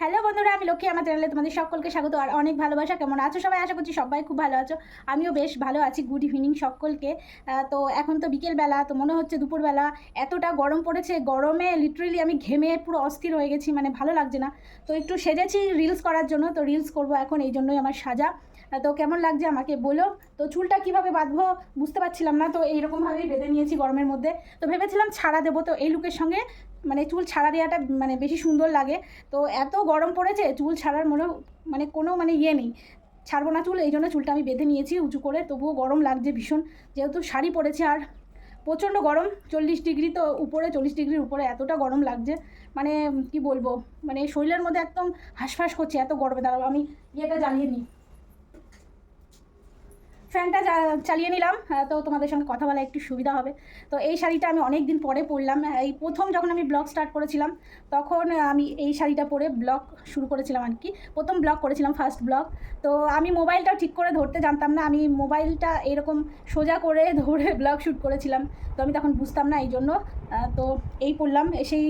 Hello বন্ধুরা, আমি লক্ষ্মী, আমার চ্যানেলে তোমাদের সকলকে স্বাগত আর অনেক ভালোবাসা। কেমন আছো সবাই? আশা করছি সবাই খুব ভালো আছো। আমিও বেশ ভালো আছি। গুড ইভিনিং সকলকে। তো এখন তো বিকেলবেলা, তো মনে হচ্ছে দুপুরবেলা। এতটা গরম পড়েছে, গরমে লিটারেলি আমি ঘেমে পুরো অস্থির হয়ে গেছি মানে ভালো লাগছে না। তো একটু সেজেছি রিলস করার জন্য, তো রিলস করব এখন, এই জন্যই আমার সাজা। তো কেমন লাগছে আমাকে বলো? তো চুলটা কীভাবে বাঁধবো বুঝতে পারছিলাম না, তো এইরকমভাবেই বেঁধে নিয়েছি গরমের মধ্যে। তো ভেবেছিলাম ছাড়া দেবো, তো এই লুকের সঙ্গে মানে চুল ছাড়া দেওয়াটা মানে বেশি সুন্দর লাগে। তো এত গরম পড়েছে, চুল ছাড়ার মনে মানে কোনো মানে ইয়ে নেই। ছাড়বো না চুল, এই জন্য চুলটা আমি বেঁধে নিয়েছি উঁচু করে, তবুও গরম লাগছে ভীষণ। যেহেতু শাড়ি পরেছে আর প্রচণ্ড গরম, চল্লিশ ডিগ্রি তো উপরে, চল্লিশ ডিগ্রির উপরে এতটা গরম লাগছে। মানে কি বলব মানে শরীরের মধ্যে একদম হাঁসফাঁস করছে এত গরমে দাঁড়াবো আমি ইয়েটা জ্বালিয়ে নিই। ফ্যানটা চালিয়ে নিলাম। তো তোমাদের সঙ্গে কথা বলা একটু সুবিধা হবে। তো এই শাড়িটা আমি অনেক দিন পরে পরলাম। এই প্রথম যখন আমি ব্লগ স্টার্ট করেছিলাম, তখন আমি এই শাড়িটা পরে ব্লগ শুরু করেছিলাম আর কি প্রথম ব্লগ করেছিলাম ফার্স্ট ব্লগ তো আমি মোবাইলটা ঠিক করে ধরতে জানতাম না। আমি মোবাইলটা এরকম সোজা করে ধরে ব্লগ শ্যুট করেছিলাম। তো আমি তখন বুঝতাম না এই জন্য তো এই পরলাম। সেই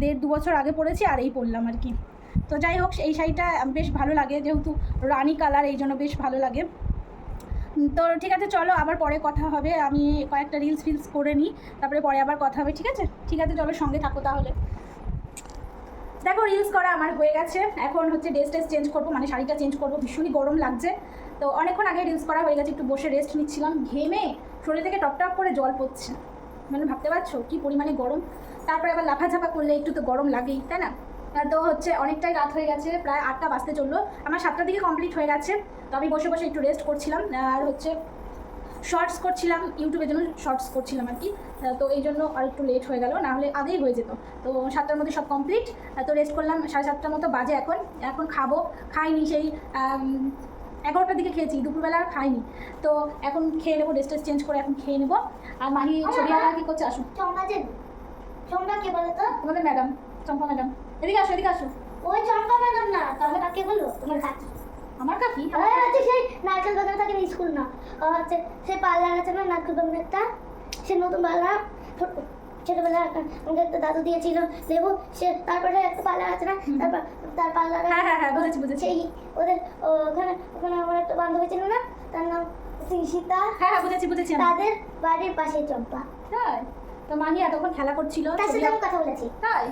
দেড় দু বছর আগে পরেছি, আর এই পরলাম আর কি তো যাই হোক, এই শাড়িটা বেশ ভালো লাগে। যেহেতু রানি কালার এই জন্য বেশ ভালো লাগে। তো ঠিক আছে, চলো আবার পরে কথা হবে। আমি কয়েকটা রিলস ফিলস করে নিই, তারপরে পরে আবার কথা হবে, ঠিক আছে? ঠিক আছে, চলো সঙ্গে থাকো তাহলে। দেখো রিলস করা আমার হয়ে গেছে। এখন হচ্ছে ড্রেস টেস চেঞ্জ করব মানে শাড়িটা চেঞ্জ করব। ভীষণই গরম লাগছে। তো অনেকক্ষণ আগে রিলস করা হয়ে গেছে, একটু বসে রেস্ট নিচ্ছিলাম। ঘেমে শরীর থেকে টপ টপ করে জল পড়ছে। মানে ভাবতে পারছ কী পরিমাণে গরম? তারপরে আবার লাফাঝাপা করলে একটু তো গরম লাগেই, তাই না? তো হচ্ছে অনেকটাই রাত হয়ে গেছে প্রায় আটটা বাজতে চলল। আমার সাতটার দিকে কমপ্লিট হয়ে গেছে তো আমি বসে বসে একটু রেস্ট করছিলাম আর হচ্ছে শর্টস করছিলাম ইউটিউবের জন্য শর্টস করছিলাম আর কি। তো এই জন্য আর একটু লেট হয়ে গেল না হলে আগেই হয়ে যেত। তো সাতটার মধ্যে সব কমপ্লিট তো রেস্ট করলাম সাড়ে সাতটার মতো বাজে এখন। এখন খাব খাইনি সেই এগারোটার দিকে খেয়েছি দুপুরবেলা আর খাইনি। তো এখন খেয়ে নেব ড্রেস চেঞ্জ করে এখন খেয়ে নেব। আর মাহি ছবি আঁকা কি করছে? আসুন চম্পা কে বলো তো তোমাদের ম্যাডাম চম্পা ম্যাডাম এদিকে আসো এদিকে আসো। ওই চম্পা ম্যাডাম না তাহলে কাকে বলো তোমার কাকি। আমার কাকি? ওই হচ্ছে সেই নারকেল বাগান থাকে না স্কুল না। হচ্ছে সেই পার্লার আছে না নারকেল বাগান একটা সে নতুন পার্লার। ছোটবেলা আমাকে একটা দাদু দিয়েছিল দেবো সে তারপরে একটা পার্লার আছে না তারপর তার পার্লার হ্যাঁ হ্যাঁ হ্যাঁ বুঝেছি বুঝেছি। সেই ওদের ওখানে ওখানে আমার একটা বান্ধবী ছিল না তার নাম সীতা হ্যাঁ হ্যাঁ বুঝেছি বুঝেছি তাদের বাড়ির পাশে চম্পা। তাই? তো মাহি এতক্ষণ খেলা করছিল তার সাথে আমি কথা বলেছি। তাই?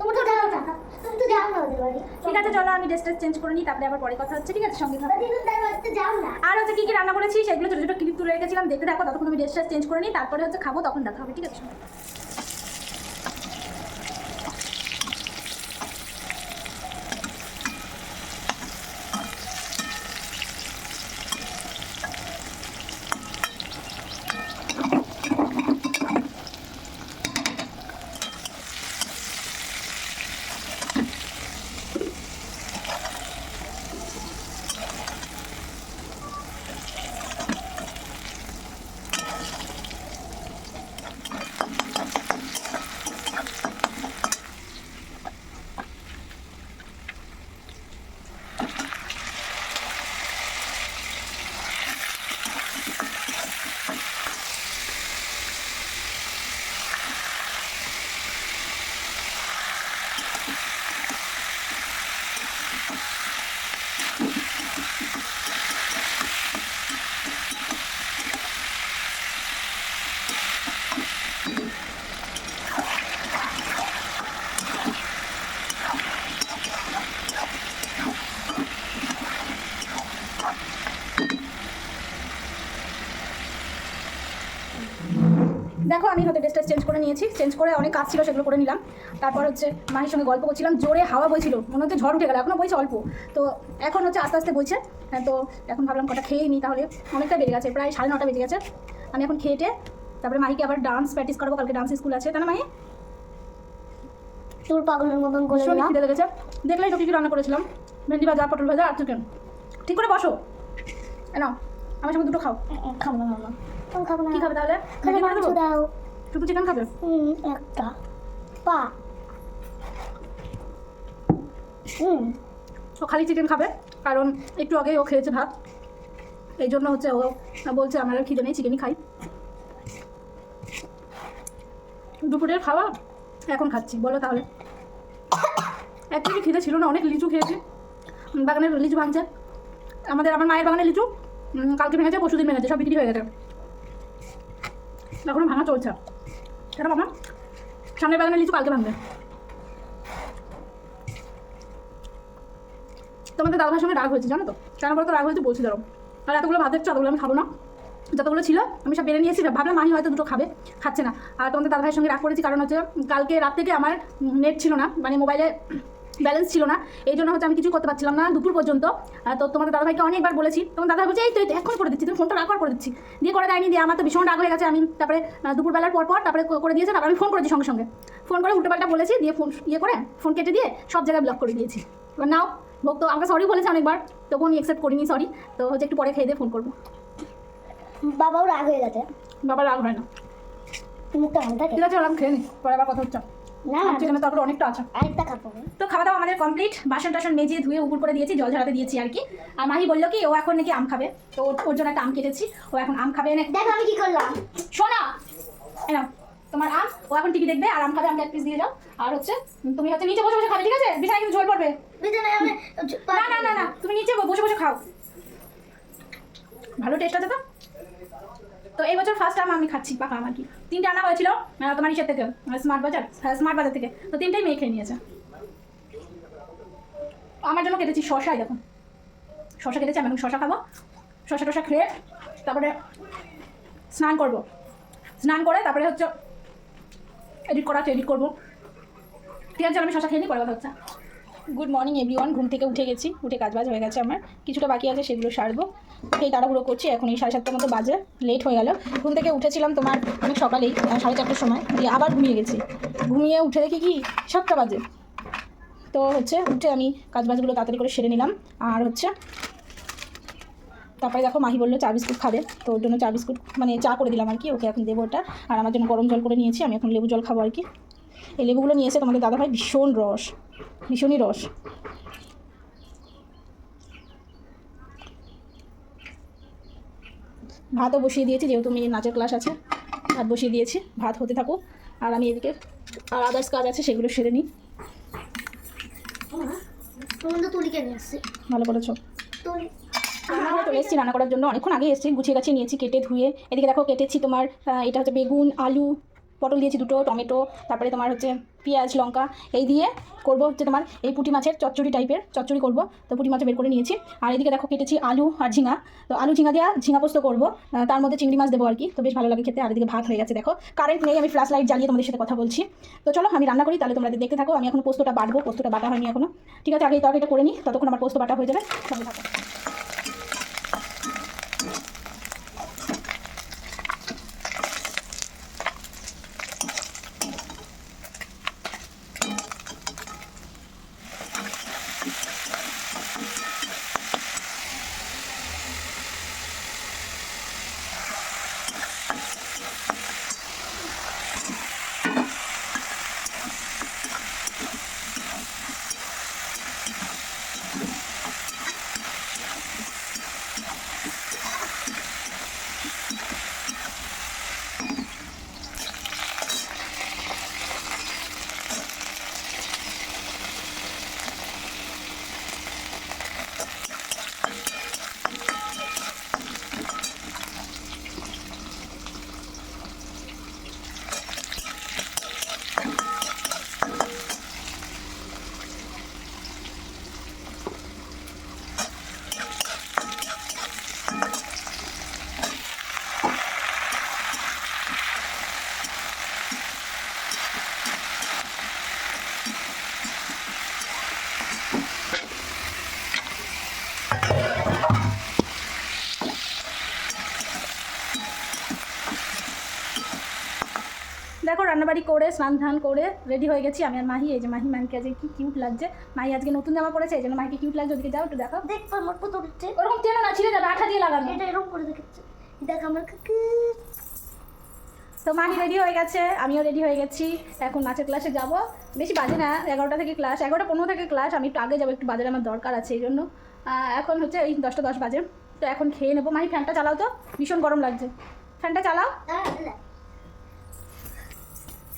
তুমি তো যাও না তুমি তো যাও না ওদের বাড়ি। ঠিক আছে চলো আমি ড্রেস চেঞ্জ করে নিই তারপরে আবার পরে কথা হচ্ছে ঠিক আছে সঙ্গে যাও না। আর হচ্ছে কি কি রান্না করেছি সেগুলো ছোটো ছোটো ক্লিপ তুলে রেখেছিলাম দেখতে থাকো ততক্ষণ আমি ড্রেসটা চেঞ্জ করে নিই তারপরে হচ্ছে খাব তখন দেখা হবে ঠিক আছে দেখো আমি হয়তো ড্রেসটা চেঞ্জ করে নিয়েছি চেঞ্জ করে অনেক কাজ ছিল সেগুলো করে নিলাম। তারপর হচ্ছে মায়ের সঙ্গে গল্প করছিলাম জোরে হাওয়া বইছিল মনে হচ্ছে ঝড় উঠে গেল এখনও বইছে অল্প। তো এখন হচ্ছে আস্তে আস্তে বইছে হ্যাঁ, তো এখন ভাবলাম কটা খেয়েই নিই তাহলে অনেকটা বেজে গেছে প্রায় সাড়ে নটা বেজে গেছে। আমি এখন খেয়েটে তারপরে মাহিকে আবার ডান্স প্র্যাকটিস করব কালকে ডান্স স্কুল আছে। তাই না মাহি? তোর পাগলের মতন করে ভীষণই না খিদে লেগেছে। দেখলেই তো কী কী রান্না করেছিলাম? ভেন্ডি ভাজা পটল ভাজা আর চিকেন ঠিক করে বসো। এ নাও আমার সঙ্গে দুটো খাও। খাব না খাব না খাব না। কী খাবে তাহলে? দাও। শুধু চিকেন খাবে? হুম একটা। পা। হুম। ও খালি চিকেন খাবে কারণ একটু আগে ও খেয়েছে ভাত। এই জন্য হচ্ছে ও বলছে আমার আর খিদে নেই চিকেনই খাই। দুপুরের খাওয়া এখন খাচ্ছি বলো তাহলে। একচুয়ালি খিদে ছিল না অনেক লিচু খেয়েছি। বাগানের লিচু ভাঙছে। আমাদের আমার মায়ের বাগানের লিচু কালকে ভেঙেছে পরশু দিন ভেঙেছে সব বিক্রি হয়ে গেছে। এখনও ভাঙা চলছে। কেন মামা সামনের বাগানে লিচু কালকে ভাঙবে। তোমাদের দাদাভাইয়ের সঙ্গে রাগ হয়েছে, জানো তো? কেন বলতো রাগ হয়েছে বলছি, ধরো। আর এতগুলো ভাত দেখছ, এতগুলো আমি খাব না। যতগুলো ছিল, আমি সব বেড়ে নিয়েছি, ভাবলাম মাহি হয়তো দুটো খাবে, খাচ্ছে না। আর তোমাদের দাদাভাইয়ের সঙ্গে রাগ করেছি, কারণ হচ্ছে কালকে রাত থেকে আমার নেট ছিল না মানে মোবাইলে ব্যালেন্স ছিল না। এই জন্য হচ্ছে আমি কিছু করতে পারছিলাম না দুপুর পর্যন্ত। তো তোমাদের দাদাভাইকে অনেকবার বলেছি। তোমার দাদা বলছে এই তো এখন করে দিচ্ছি। তুমি ফোনটা রাগ করে দিচ্ছি। দিয়ে করে দেয়নি দিয়ে আমার তো ভীষণ রাগ হয়ে গেছে। আমি তারপরে দুপুরবেলার পর পর তারপরে করে দিয়েছে তারপরে আমি ফোন করেছি সঙ্গে সঙ্গে। ফোন করে উল্টোপাল্টা বলেছি দিয়ে ফোন ইয়ে করে ফোন কেটে দিয়ে সব জায়গায় ব্লক করে দিয়েছি। এবার নাও ভোগ তো আমাকে সরি বলেছে অনেকবার তবু আমি অ্যাকসেপ্ট করিনি সরি তো হচ্ছে একটু পরে খেয়ে দিয়ে ফোন করব। বাবাও রাগ হয়ে গেছে। বাবা রাগ হয় না। মুখটা ঠিক আছে ওরকম খেয়ে নি পরে আবার কথা হচ্ছে। না তারপরে অনেকটা আছে। আরেকটা খাব। তো খাওয়া দাওয়া আমাদের কমপ্লিট বাসন টাসন মেজে ধুয়ে উপর করে দিয়েছি জল ঝরাতে দিয়েছি আর কি। আর মাহি বলল কি ও এখন নাকি আম খাবে। তো ওর- জন্য একটা আম কেটেছি ও এখন আম খাবে না দেখো আমি কি করলাম। শোনা! এনাও তোমার আম ও এখন টিভি দেখবে আর আম খাবে আমাকে এক পিস দিয়ে যাও আর হচ্ছে তুমি হচ্ছে নিচে বসে বসে খাবে ঠিক আছে? বিছানায় কিন্তু ঝোল পড়বে। বিছানায় আমি না না না না তুমি নিচে বসে বসে খাও। ভালো টেস্ট আছে তো? তো এই বছর ফার্স্ট টাইম আমি খাচ্ছি পাকা আম আর কি তিনটে আনা হয়েছিল তোমার ইসের থেকে স্মার্ট বাজার হ্যাঁ স্মার্ট বাজার থেকে। তো তিনটেই মেয়ে খেয়ে নিয়েছে। আমার জন্য কেটেছি শশাই দেখুন। শশা কেটেছি, আমি এখন শশা খাব। শশা টশা খেয়ে তারপরে স্নান করব। স্নান করে তারপরে হচ্ছে এডিট করা এডিট করব। ঠিক আছে, আমি শশা খেয়ে নিই পরে কথা হচ্ছে। গুড মর্নিং এভরিওয়ান ঘুম থেকে উঠে গেছি, উঠে কাজ বাজ হয়ে গেছে আমার। কিছুটা বাকি আছে, সেগুলো সারবো। এই তাড়াহুড়ো করছি, এখন এই সাড়ে সাতটার মতো বাজে লেট হয়ে গেল। ঘুম থেকে উঠেছিলাম তোমার অনেক সকালেই সাড়ে চারটার সময়, দিয়ে আবার ঘুমিয়ে গেছি। ঘুমিয়ে উঠে দেখি কি, সাতটা বাজে। তো হচ্ছে, উঠে আমি কাজ বাজগুলো তাড়াতাড়ি করে সেরে নিলাম, আর হচ্ছে, তারপরে দেখো মাহি বলল, চা, বিস্কুট খাবে। তো ওর জন্য চা, বিস্কুট মানে চা করে দিলাম আর কি, ওকে এখন দেবো ওটা। আর আমার জন্য গরম জল করে নিয়েছি, আমি এখন লেবু জল খাব আর কি। এই লেবুগুলো নিয়ে এসে তোমাদের দাদা ভাই ভীষণ রস, ভীষণই রস। ভাতও বসিয়ে দিয়েছি যেহেতু মেয়ের নাচের ক্লাস আছে। ভাত বসিয়ে দিয়েছি ভাত হতে থাকুক। আর আমি এদিকে আর আদার্স কাজ আছে সেগুলো সেরে নিই। ভালো করেছ তুলি। রান্নাঘরে চলে এসেছি রান্না করার জন্য অনেকক্ষণ আগে এসেছি গুছিয়ে গাছিয়ে নিয়েছি কেটে ধুয়ে। এদিকে দেখো কেটেছি তোমার এটা হচ্ছে বেগুন আলু পটল দিয়েছি দুটো, টমেটো, তারপরে তোমার হচ্ছে পেঁয়াজ, লঙ্কা, এই দিয়ে করব হচ্ছে তোমার এই পুঁটি মাছের চচ্চড়ি টাইপের চচ্চড়ি করব। তো পুঁটি মাছ বের করে নিয়েছি। আর এদিকে দেখো কেটেছি আলু আর ঝিঙা। তো আলু, ঝিঙা দেওয়া ঝিঙা পোস্ত করব। তার মধ্যে চিংড়ি মাছ দেবো আর কি। তো বেশ ভালো লাগে খেতে। আর এদিকে ভাত হয়ে গেছে, দেখো। কারেন্ট নেই, আমি ফ্ল্যাশ লাইট জ্বালিয়ে তোমাদের সাথে কথা বলছি। তো চলো, আমি রান্না করি, তাহলে তোমরা দেখতে থাকো। আমি এখন পোস্তটা বাটবো, পোস্তটা বাটা হয়নি এখনও। ঠিক আছে, আগে তরকারিটা করে নিই। ততক্ষণ আমার পোস্ত বাটা হয়ে যাবে। থাকো। রান্নাবাড়ি করে স্নান ধান করে রেডি হয়ে গেছি। আমি আর মাহি এই যে মাহি মাহিকে আজকে কি কিউট লাগছে। মাহি আজকে নতুন জামা পড়েছে এই জন্য মাহিকে কিউট লাগছে ওদিকে যাও একটু দেখো। দেখব মোট কত উঠছে। ওরকম টেনো না ছিঁড়ে যাবে আঠা দিয়ে লাগানো এটা এরকম করে দেখেছে দেখ আমার কাকু। তো মাহি রেডি হয়ে গেছে আমিও রেডি হয়ে গেছি। এখন নাচের ক্লাসে যাব। বেশি বাজে না এগারোটা থেকে ক্লাস এগারোটা পনেরো থেকে ক্লাস আমি একটু আগে যাব একটু বাজারে আমার দরকার আছে এই জন্য। এখন হচ্ছে এই দশটা দশ বাজে। তো এখন খেয়ে নেব। মাহি ফ্যানটা চালাও তো ভীষণ গরম লাগছে। ফ্যানটা চালাও। দাঁড়া।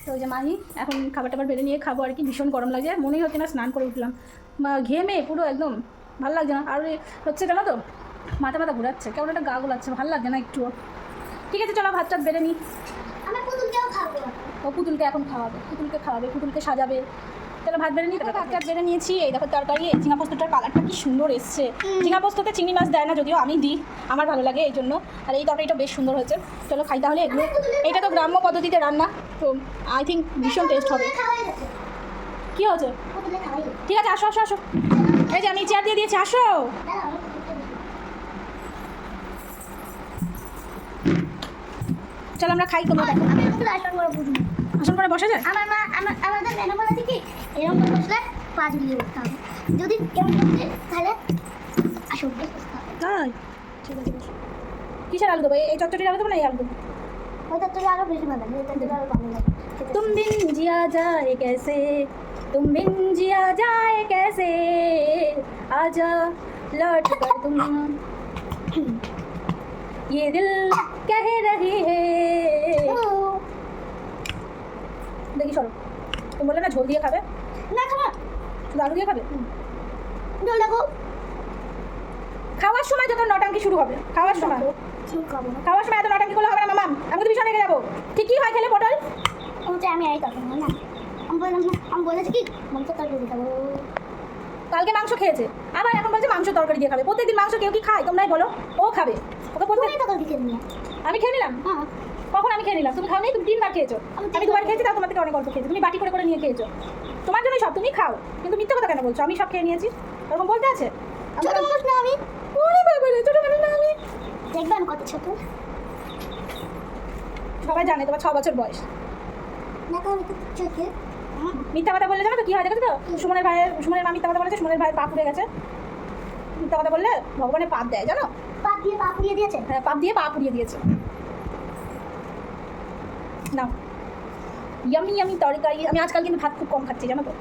তো ওই যে মাহি এখন খাবার টাবার বেড়ে নিয়ে খাব আর কি ভীষণ গরম লাগে মনেই হচ্ছে না স্নান করে উঠলাম। ঘেমে পুরো একদম ভালো লাগছে না। আর হচ্ছে কেন তো মাথা মাথা ঘুরাচ্ছে কেমন একটা গা গুলাচ্ছে ভালো লাগছে না একটুও। ঠিক আছে চলো ভাত টাত বেড়ে নিই আমার পুতুলকেও খাব। ও পুতুলকে এখন খাওয়াবে পুতুলকে খাওয়াবে পুতুলকে সাজাবে। চলো ভাত বেড়ে নিই তো ভাত টাত বেড়ে নিয়েছি। এই দেখো তরকারি এই ঝিঙা পোস্তটার কালারটা কি সুন্দর এসছে। ঝিঙা পোস্ততে চিংড়ি মাছ দেয় না যদিও আমি দিই আমার ভালো লাগে এই জন্য। আর এই তরকারিটা বেশ সুন্দর হয়েছে। চলো খাই তাহলে এগুলো। এটা তো গ্রাম্য পদ্ধতিতে রান্না তো আই থিঙ্ক ভীষণ টেস্ট হবে। কী হয়েছে? ঠিক আছে আসো আসো আসো। এই যে আমি চেয়ার দিয়ে দিয়েছি আসো। চলো আমরা খাই তোমরা দেখো আসন করে বুঝি আসন করে বসা যায় আমার মা আমার আমাদের ম্যাডাম বলেছে কি এরকম করে বসলে পাঁচ বিলিয়ে উঠতে হবে যদি এরকম করতে তাহলে আসন করে বসতে হবে তাই ঠিক আছে বসো কিসের আলু দেবো এই- এই চচ্চড়ির আলু দেবো না এই আলু দেবো ওইটা তো আরো বেশি ভালো লাগে ওইটা তো আরো ভালো লাগে तुम बिन जिया जाए कैसे तुम बिन जिया जाए कैसे आजा लौट कर तुम ये दिल कह रही है দেখি সরো তুমি বললে না ঝোল দিয়ে খাবে? না খাব। শুধু আলু দিয়ে খাবে? জল দেখো খাওয়ার সময় যত নটাঙ্কি শুরু হবে খাওয়ার সময়। খাওয়ার সময় এত নটাঙ্কি করলে হবে না মামাম আমি তো ভীষণ রেগে যাব। ঠিক কি হয় খেলে পটল? ওটা আমি এই কথা না। আমি বললাম না আমি বলেছি কি? মাংস তরকারি খাব। কালকে মাংস খেয়েছে। আবার এখন বলছে মাংস তরকারি দিয়ে খাবে। প্রত্যেকদিন মাংস কেউ কি খায়? তোমরাই বলো। ও খাবে। ওকে প্রত্যেক তুমি তরকারি খেয়ে আমি খেয়ে নিলাম? হ্যাঁ। কখন আমি খেয়ে নিলাম। তুমি খাও নি তুমি তিনবার খেয়েছো। আমি দুবার খেয়েছি তাও তোমার থেকে অনেক অল্প খেয়েছি। তুমি বাটি করে করে নিয়ে খেয়েছো। তোমার জন্য সব তুমি খাও। কিন্তু মিথ্যে কথা কেন বলছো? আমি সব খেয়ে নিয়েছি। এরকম বলতে আছে? ছোট মানুষ না আমি। ওরে বাবা রে, ছোট মানুষ না আমি। দেখবে আমি কত ছোট। সবাই জানে তোমার ছ বছর বয়স। মিথ্যা কথা বললে জানো তো কি হয়? দেখো তো? সুমনের ভাইয়ের সুমনের মা মিথ্যা কথা বলেছে সুমনের ভাইয়ের পা ফুটে গেছে। মিথ্যা কথা বললে ভগবানের পাপ দেয় জানো? পা দিয়ে পা পুড়িয়ে দিয়েছে? হ্যাঁ পাপ দিয়ে পা পুড়িয়ে দিয়েছে নাও ইয়ামি ইয়ামি তরকারি আমি আজকাল কিন্তু ভাত খুব কম খাচ্ছি জানো তো।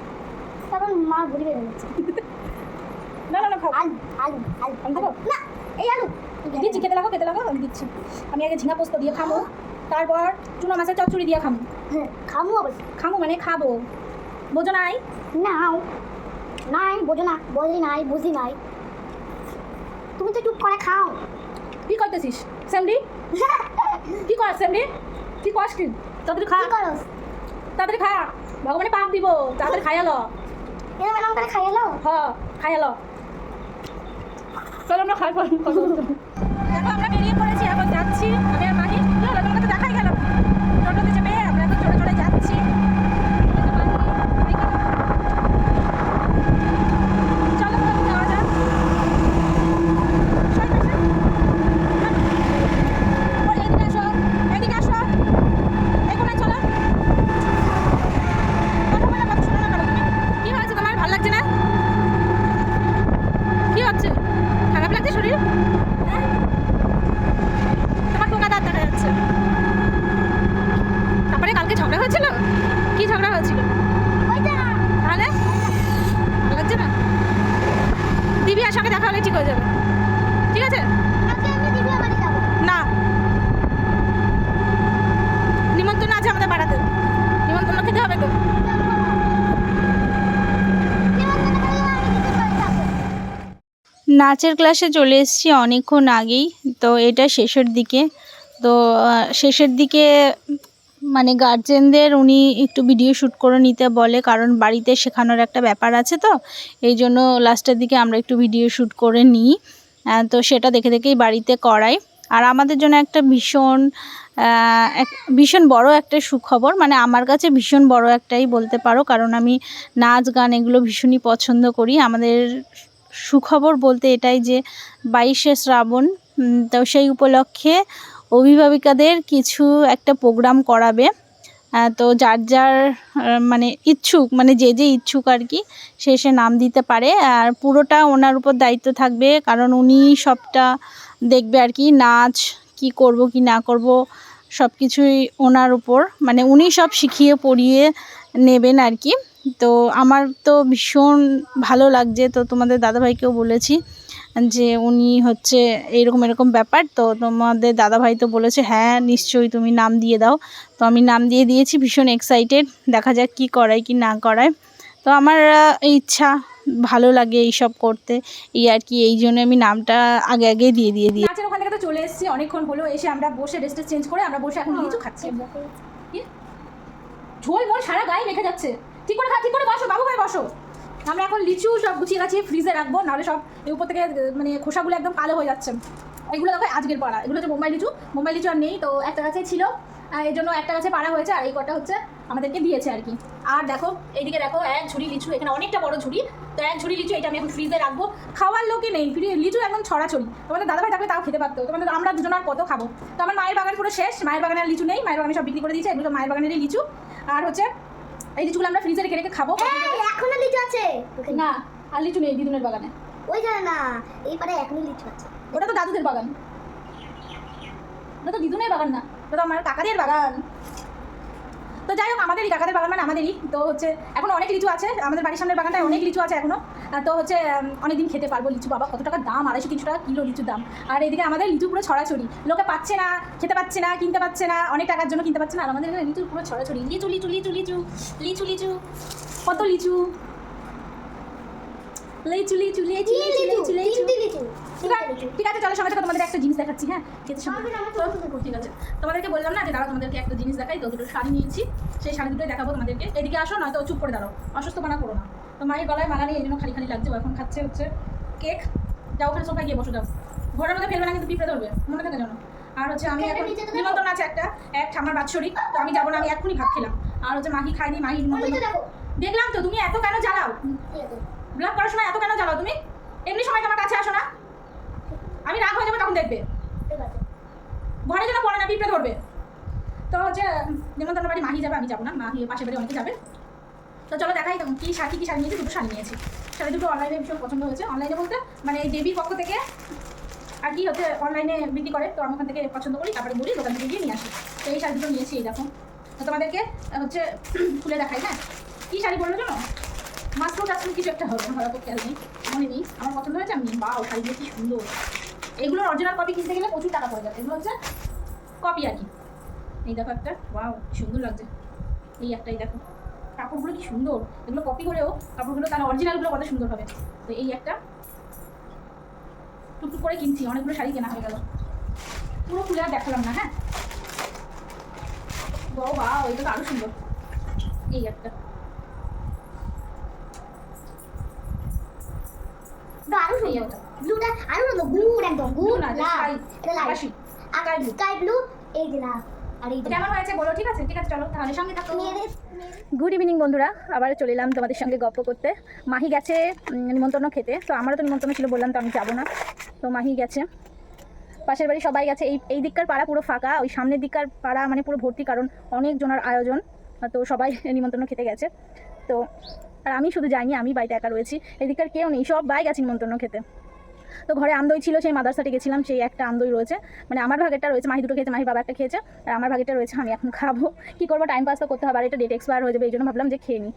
তখন মা ঘুরে বেড়ে যাচ্ছে না না না খাও। আলু আলু আলু। আমি দেবো না এই আলু। দিচ্ছি খেতে লাগো খেতে লাগো আমি দিচ্ছি। আমি আগে ঝিঙা পোস্ত দিয়ে খাব তারপর চুনা মাছের চচ্চড়ি দিয়ে খাব। হ্যাঁ খামু অবশ্যই খাব মানে খাব। বোঝো নাই? নাও। নাই বোঝো না বলি নাই বুঝি নাই। তুমি তো চুপ করে খাও। কি করতেছিস স্যামডি কি কর স্যামডি কি কস কি? তাড়াতাড়ি খা। কি করো তাড়াতাড়ি খা ভগবানে পাপ দিব তাড়াতাড়ি খাই এলো এরকম করে খাই এলো হ খাই এলো চলো আমরা খাই পড়ি দেখো আমরা বেরিয়ে পড়েছি এখন যাচ্ছি। আমি আর মাহি কি হলো তোমাকে তো দেখাই গেল টোটোতে চেপে আমরা এখন চড়ে চড়ে যাচ্ছি চলো কোথাও যাওয়া যাক সর, সর, সর। ওই, এদিকে আসো এদিকে আসো এই কোনায় চলো কথা বলে কথা শোনো না কেন তুমি কি হয়েছে তোমার ভালো লাগছে না কি হচ্ছে খারাপ লাগছে শরীর হ্যাঁ? তোমার পোকা দাঁত দেখা যাচ্ছে তারপরে কালকে ঝগড়া হয়েছিল কি ঝগড়া হয়েছিল ওইটা তাহলে ভালো লাগছে না দিবিয়ার সঙ্গে দেখা হলে ঠিক হয়ে যাবে ঠিক আছে আজকে আমি দিদি বাড়ি যাব না নিমন্ত্রণ আছে আমাদের পাড়াতে নিমন্ত্রণ খেতে হবে তো নাচের ক্লাসে চলে এসেছি অনেকক্ষণ আগেই, তো এটা শেষের দিকে। তো শেষের দিকে মানে গার্জেনদের উনি একটু ভিডিও শ্যুট করে নিতে বলে, কারণ বাড়িতে শেখানোর একটা ব্যাপার আছে তো, এই জন্য লাস্টের দিকে আমরা একটু ভিডিও শ্যুট করে নিই। তো সেটা দেখে দেখেই বাড়িতে করাই। আর আমাদের জন্য একটা ভীষণ ভীষণ বড় একটা সুখবর মানে আমার কাছে ভীষণ বড় একটাই বলতে পারো, কারণ আমি নাচ গান এগুলো ভীষণই পছন্দ করি। আমাদের সুখবর বলতে এটাই যে বাইশে শ্রাবণ তো সেই উপলক্ষে অভিভাবিকাদের কিছু একটা প্রোগ্রাম করাবে। তো যার যার মানে ইচ্ছুক মানে যে যে ইচ্ছুক আর কি, সে সে নাম দিতে পারে। আর পুরোটা ওনার উপর দায়িত্ব থাকবে, কারণ উনি সবটা দেখবে আর কি, নাচ, কি করব, কি না করব সব কিছুই ওনার উপর মানে উনি সব শিখিয়ে পড়িয়ে নেবেন আর কি। তো আমার তো ভীষণ ভালো লাগছে। তো তোমাদের দাদাভাইকেও বলেছি যে উনি হচ্ছে এরকম এরকম ব্যাপার। তো তোমাদের দাদাভাই তো বলেছে হ্যাঁ নিশ্চয়ই তুমি নাম দিয়ে দাও। তো আমি নাম দিয়ে দিয়েছি ভীষণ এক্সাইটেড দেখা যাক কি করায় কি না করায়। তো আমার ইচ্ছা ভালো লাগে এইসব করতে। এই আর কি এই জন্য আমি নামটা আগে আগে দিয়ে দিয়ে দিই নাচের ওখান থেকে তো চলে এসেছি অনেকক্ষণ হলো। এসে আমরা বসে ড্রেসটা চেঞ্জ করে আমরা বসে এখন লিচু খাচ্ছি। ঝোল মোল সারা গায়ে মেখে যাচ্ছে। ঠিক করে ঠিক করে বসো, বাবু ভাই বসো। আমরা এখন লিচু সব গুছিয়ে গাছিয়ে ফ্রিজে রাখব, নাহলে সব এই উপর থেকে মানে খোসাগুলো একদম কালো হয়ে যাচ্ছে। এগুলো দেখো আজকের পাড়া, এগুলো হচ্ছে মুম্বাই লিচু। মুম্বাই লিচু আর নেই, তো একটা গাছে ছিল এই জন্য একটা গাছে পাড়া হয়েছে, আর এই কটা হচ্ছে আমাদেরকে দিয়েছে আর কি। আর দেখো, এইদিকে দেখো, এক ঝুড়ি লিচু, এখানে অনেকটা বড় ঝুড়ি। তো এক ঝুড়ি লিচু, এটা আমি এখন ফ্রিজে রাখব। খাওয়ার লোকে নেই, ফ্রি, লিচু একদম ছড়াছড়ি। তোমাদের দাদাভাই থাকলে তাও খেতে পারতো, তোমাদের আমরা দুজন আর কত খাব? তো আমার মায়ের বাগান পুরো শেষ, মায়ের বাগানের লিচু নেই, মায়ের বাগানে সব বিক্রি করে দিয়েছে, এগুলো মায়ের বাগানেরই লিচু। আর হচ্ছে এই লিচুগুলো আমরা ফ্রিজে রেখে রেখে খাব। এখনও লিচু আছে। না আর লিচু নেই দিদুনের বাগানে। ওইখানে না এই পারে এখনও লিচু আছে। ওটা তো দাদুদের বাগান। ওটা তো দিদুনের বাগান না ওটা তো আমার কাকাদের বাগান। তো যাই হোক, আমাদেরই কাকাদের বাগান মানে আমাদেরই। তো হচ্ছে, এখন অনেক লিচু আছে, আমাদের বাড়ির সামনের বাগানটায় অনেক লিচু আছে এখনও তো হচ্ছে অনেক দিন খেতে পারব লিচু, বাবা, কত টাকা দাম? আড়াইশো, তিনশো টাকা কিলো লিচুর দাম। আর এদিকে আমাদের লিচু পুরো ছড়াছড়ি। লোকে পাচ্ছে না, খেতে পাচ্ছে না, কিনতে পাচ্ছে না, অনেক টাকার জন্য কিনতে পাচ্ছে না। আর আমাদের লিচু পুরো ছড়াছড়ি। লিচু লিচু লিচু লিচু লিচু লিচু। কত লিচু? লিচু লিচু লিচু লিচু লিচু ঠিক আছে চলো। সঙ্গে তোমাদের একটা জিনিস দেখাচ্ছি হ্যাঁ? খেতে ঠিক আছে। তোমাদেরকে বললাম না যে দাঁড়াও তোমাদেরকে একটা জিনিস দেখাই তো দুটো শাড়ি নিয়েছি। সেই শাড়ি দুটোই দেখাবো তোমাদেরকে। এদিকে আসো নয়তো চুপ করে দাঁড়াও। অসুস্থ মানা করো না। তো মায়ের গলায় মালা নেই এই জন্য খালি খালি লাগছে এখন খাচ্ছে হচ্ছে কেক। যাও ওখানে সোফায় গিয়ে বসে যাও। ঘরের মধ্যে ফেলবে না কিন্তু পিঁপড়ে ধরবে। মনে থাকে জানো আর হচ্ছে আমি এখন। নিমন্ত্রণ আছে একটা এক আমার বাৎসরিক। তো আমি যাব না আমি এক্ষুনি ভাত খেলাম। আর হচ্ছে মাহি খাইনি মাহি নিমন্ত্রণ দেখলাম তো তুমি এত কেন জ্বালাও? ব্লগ করার সময় এত কেন জ্বালাও তুমি? এমনি সময় তোমার কাছে আসো না। আমি রাগ হয়ে যাব তখন দেখবে। ঠিক আছে। ঘরে যেন পড়ে না পিঁপড়ে ধরবে। তো হচ্ছে নিমন্ত্রণ বাড়ি মাহি যাবে আমি যাব না মাহি পাশে বাড়ি অনেকে যাবে। তো চলো দেখাই তখন কী শাড়ি কী শাড়ি নিয়েছি দুটো শাড়ি নিয়েছি। শাড়ি দুটো অনলাইনে ভীষণ পছন্দ হয়েছে। অনলাইনে বলতে মানে এই দেবীর পক্ষ থেকে আর কি হচ্ছে অনলাইনে বিক্রি করে। তো আমি ওখান থেকে পছন্দ করি তারপরে বলি দোকান থেকে গিয়ে নিয়ে আসি। তো এই শাড়ি দুটো নিয়েছি এই দেখো। তো তোমাদেরকে হচ্ছে খুলে দেখাই হ্যাঁ? কী শাড়ি বলল জানো? মাস্টার টাস্টার কিছু একটা হবে করে খেয়াল নেই, মনে নেই। আমার পছন্দ হয়েছে, আমি বাও শাড়িগুলো কি সুন্দর। এগুলোর অরিজিনাল কপি কিনতে গেলে প্রচুর টাকা পড়ে যাবে। এগুলো হচ্ছে কপি আর কি। এই দেখো একটা ওয়াও সুন্দর লাগছে। এই একটাই দেখো। কাপড়গুলো কি সুন্দর। এগুলো কপি করেও কাপড়গুলো তার অরিজিনালগুলো কত সুন্দর হবে। তো এই একটা টুকটুক করে কিনছি, অনেকগুলো শাড়ি কেনা হয়ে গেল। পুরো খুলে আর দেখালাম না হ্যাঁ? ও বা ওইটা তো আরও সুন্দর। এই একটা। সুন্দর ব্লুটা আরও সুন্দর গুড একদম গুড লাল এটা blue। স্কাই ব্লু এই যে লাল আর এই তো যে কেমন হয়েছে বলো ঠিক আছে? ঠিক আছে চলো তাহলে সঙ্গে থাকো। মেয়েদের গুড ইভিনিং বন্ধুরা। আবার চলে এলাম তোমাদের সঙ্গে গল্প করতে। মাহি গেছে নিমন্ত্রণ খেতে। তো আমারও তো নিমন্ত্রণ ছিল বললাম তো আমি যাব না। তো মাহি গেছে। পাশের বাড়ি সবাই গেছে। এই এই দিককার পাড়া পুরো ফাঁকা ওই সামনের দিককার পাড়া মানে পুরো ভর্তি কারণ অনেক জনের আয়োজন। তো সবাই নিমন্ত্রণ খেতে গেছে। তো আর আমি শুধু যাইনি, আমি বাড়িতে একা রয়েছি। এদিককার কেউ নেই, সব বাই গেছে নিমন্ত্রণ খেতে। তো ঘরে আমদই ছিল, সেই মাদারসাটে গেছিলাম, সেই একটা আমদই রয়েছে। মানে আমার ভাগেরটা রয়েছে, মাহি দুটো খেয়েছে মাহি বাবা একটা খেয়েছে, আর আমার ভাগেরটা রয়েছে, আমি এখন খাব। কী করব টাইম পাস তো করতে হবে, আর এটা ডেট এক্সপায়ার হয়ে যাবে, এই জন্য ভাবলাম যে খেয়ে নিই।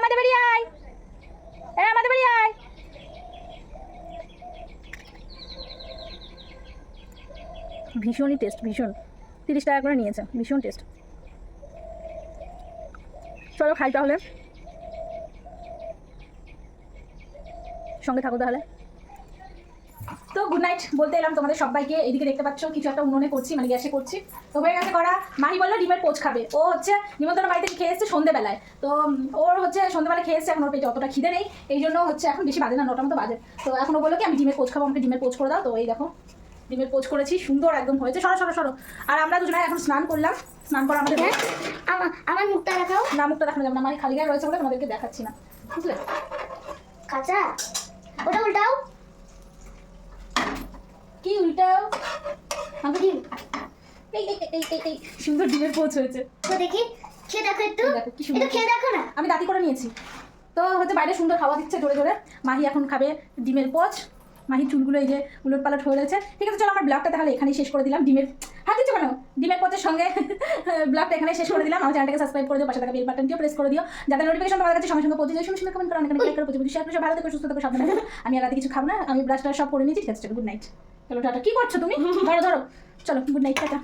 আমাদের বাড়ি আয়! এ, আমাদের বাড়ি আয়! ভীষণই টেস্ট ভীষণ। তিরিশ টাকা করে নিয়েছে, ভীষণ টেস্ট চলো খাই তাহলে। সঙ্গে থাকো তাহলে। তো গুড নাইট বলতে এলাম তোমাদের সবাইকে। এদিকে দেখতে পাচ্ছ, কিছু একটা উনুনে করছি মানে গ্যাসে করছি। তো হয়ে গেছে করা, মাহি বলল ডিমের পোচ খাবে। ও হচ্ছে নিমন্ত্রণ বাড়িতে খেয়ে এসছে সন্ধেবেলায়। তো ওর হচ্ছে সন্ধেবেলা খেয়ে এসছে, এখন ওর পেটে অতটা খিদে নেই। এই জন্য হচ্ছে এখন বেশি বাজে না, নটা মতো বাজে। তো এখন ও বলল কি, আমি ডিমের পোচ খাব, আমাকে ডিমের পোচ করে দাও। তো এই দেখো। ডিমের পোচ করেছি সুন্দর একদম হয়েছে। সরো সরো সরো। আর আমরা দুজনে এখন স্নান করলাম। স্নান করা আমাদের হ্যাঁ আমার আমার মুখটা দেখাও। না মুখটা দেখানো যাবে না মানে খালি গায়ে রয়েছে বলে তোমাদেরকে দেখাচ্ছি না। বুঝলে? কাঁচা? ওটা উল্টাও। কি উল্টাও? এই এই সুন্দর ডিমের পোচ হয়েছে। তো দেখি খেয়ে দেখো একটু। এই কি সুন্দর। একটু খেয়ে দেখো না। আমি দাঁতি করে নিয়েছি। তো হচ্ছে বাইরে সুন্দর হাওয়া দিচ্ছে জোরে জোরে। মাহি এখন খাবে ডিমের পোচ। মাহি চুলগুলো এই যে উলট পালট হয়ে রয়েছে। ঠিক আছে, চলো আমার ব্লগটা তাহলে এখানেই শেষ করে দিলাম। ডিমের হাত কেন? ডিমের পথের সঙ্গে ব্লগটা এখানে শেষ করে দিলাম। আমার চ্যানেলটাকে সাবস্ক্রাইব করে দিও, পাশে থাকা বেল বাটনটিও প্রেস করে দিও। যাতে নোটিফিকেশন তোমার কাছে সঙ্গে সঙ্গে পৌঁছে যায়। সুন্দর সুন্দর কমেন্ট করো, অনেক লাইক পৌঁছে পৌঁছে শেয়ার করে ভালো থেকে, সুস্থ থেকো, সাবধানে আমি আর কিছু খাব না। আমি ব্রাশটা সব করে নিয়েছি। ঠিক আছে গুড নাইট চলো, টাটা। কি করছ তুমি? ধরো ধরো। চলো গুড নাইট টাটা।